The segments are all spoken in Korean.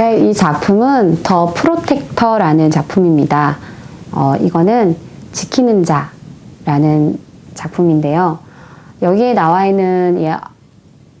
네, 이 작품은 더 프로텍터라는 작품입니다. 어, 이거는 지키는 자라는 작품인데요. 여기에 나와 있는 이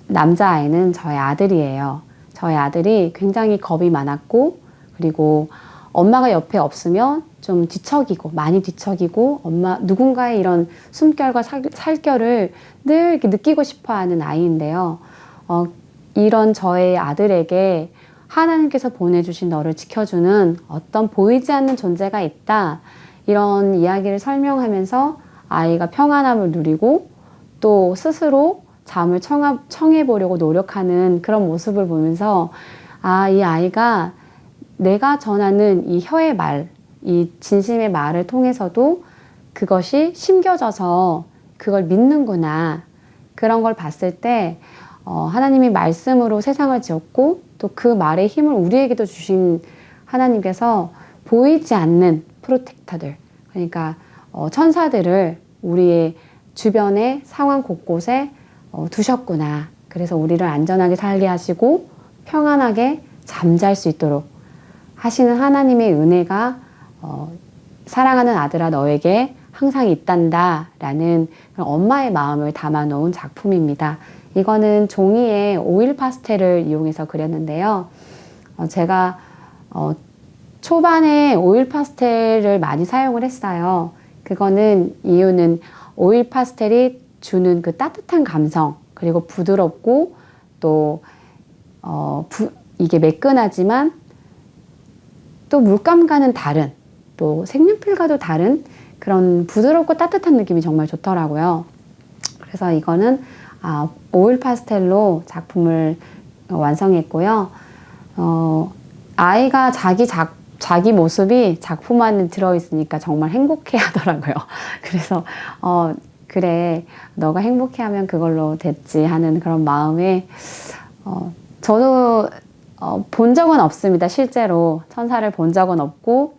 남자아이는 저의 아들이에요. 저의 아들이 굉장히 겁이 많았고, 그리고 엄마가 옆에 없으면 좀 뒤척이고, 많이 뒤척이고, 엄마, 누군가의 이런 숨결과 살, 살결을 늘 느끼고 싶어 하는 아이인데요. 어, 이런 저의 아들에게 하나님께서 보내주신 너를 지켜주는 어떤 보이지 않는 존재가 있다. 이런 이야기를 설명하면서 아이가 평안함을 누리고 또 스스로 잠을 청하, 청해 보려고 노력하는 그런 모습을 보면서 아, 이 아이가 내가 전하는 이 혀의 말, 이 진심의 말을 통해서도 그것이 심겨져서 그걸 믿는구나. 그런 걸 봤을 때 어, 하나님이 말씀으로 세상을 지었고 또 그 말의 힘을 우리에게도 주신 하나님께서 보이지 않는 프로텍터들 그러니까 어, 천사들을 우리의 주변의 상황 곳곳에 어, 두셨구나. 그래서 우리를 안전하게 살게 하시고 평안하게 잠잘 수 있도록 하시는 하나님의 은혜가 어, 사랑하는 아들아 너에게 항상 있단다 라는 그런 엄마의 마음을 담아 놓은 작품입니다. 이거는 종이에 오일 파스텔을 이용해서 그렸는데요. 어, 제가 어, 초반에 오일 파스텔을 많이 사용을 했어요. 그거는 이유는 오일 파스텔이 주는 그 따뜻한 감성 그리고 부드럽고 또 어, 부, 이게 매끈하지만 또 물감과는 다른 또 색연필과도 다른 그런 부드럽고 따뜻한 느낌이 정말 좋더라고요. 그래서 이거는 아, 오일 파스텔로 작품을 완성했고요. 어, 아이가 자기 작, 자기 모습이 작품 안에 들어있으니까 정말 행복해 하더라고요. 그래서, 어, 그래, 너가 행복해 하면 그걸로 됐지 하는 그런 마음에, 어, 저도, 어, 본 적은 없습니다. 실제로. 천사를 본 적은 없고,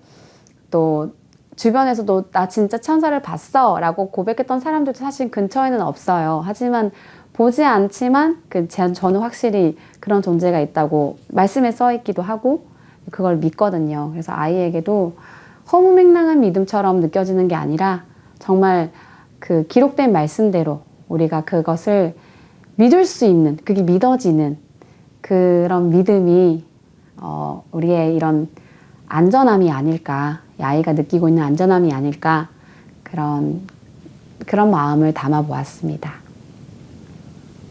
또, 주변에서도 나 진짜 천사를 봤어 라고 고백했던 사람들도 사실 근처에는 없어요. 하지만 보지 않지만 그 저는 확실히 그런 존재가 있다고 말씀에 써 있기도 하고 그걸 믿거든요. 그래서 아이에게도 허무맹랑한 믿음처럼 느껴지는 게 아니라 정말 그 기록된 말씀대로 우리가 그것을 믿을 수 있는 그게 믿어지는 그런 믿음이 어, 우리의 이런 안전함이 아닐까, 이 아이가 느끼고 있는 안전함이 아닐까, 그런, 그런 마음을 담아 보았습니다.